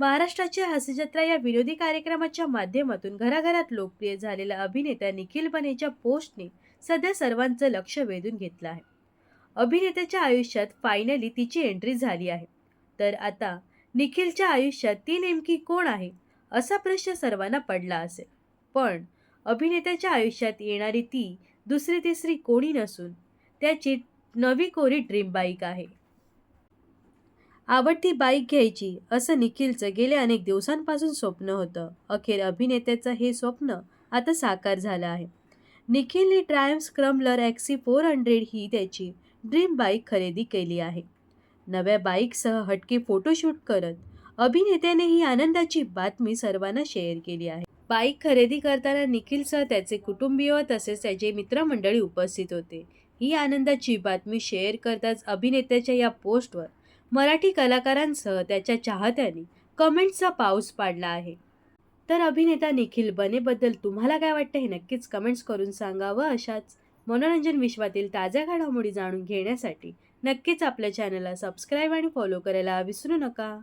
महाराष्ट्राची हास्यजत्रा या विनोदी कार्यक्रमाच्या माध्यमातून घराघरात लोकप्रिय झालेला अभिनेता निखिल बनेच्या पोस्टने सध्या सर्वांचं लक्ष वेधून घेतलं आहे. अभिनेत्याच्या आयुष्यात फायनली तिची एंट्री झाली आहे. तर आता निखिलच्या आयुष्यात ती नेमकी कोण आहे असा प्रश्न सर्वांना पडला असेल. पण अभिनेत्याच्या आयुष्यात येणारी ती दुसरी तिसरी कोणी नसून त्याची नवी कोरी ड्रीम बाईक आहे. आवडती बाईक घ्यायची असं निखिलचं गेल्या अनेक दिवसांपासून स्वप्न होतं. अखेर अभिनेत्याचं हे स्वप्न आता साकार झालं आहे. निखिलने ट्रायम्स स्क्रम्बलर ॲक्सी फोर हंड्रेड ही त्याची ड्रीम बाईक खरेदी केली आहे. नव्या बाईकसह हटके फोटोशूट करत अभिनेत्याने ही आनंदाची बातमी सर्वांना शेअर केली आहे. बाईक खरेदी करताना निखिलसह त्याचे कुटुंबीय तसेच त्याचे मित्रमंडळी उपस्थित होते. ही आनंदाची बातमी शेअर करताच अभिनेत्याच्या या पोस्टवर मराठी कलाकारांसह त्याच्या चाहत्यांनी कमेंट्सचा पाऊस पाडला आहे. तर अभिनेता निखिल बनेबद्दल तुम्हाला काय वाटतं हे नक्कीच कमेंट्स करून सांगा व अशाच मनोरंजन विश्वातील ताज्या घडामोडी जाणून घेण्यासाठी नक्कीच आपल्या चॅनलला सबस्क्राईब आणि फॉलो करायला विसरू नका.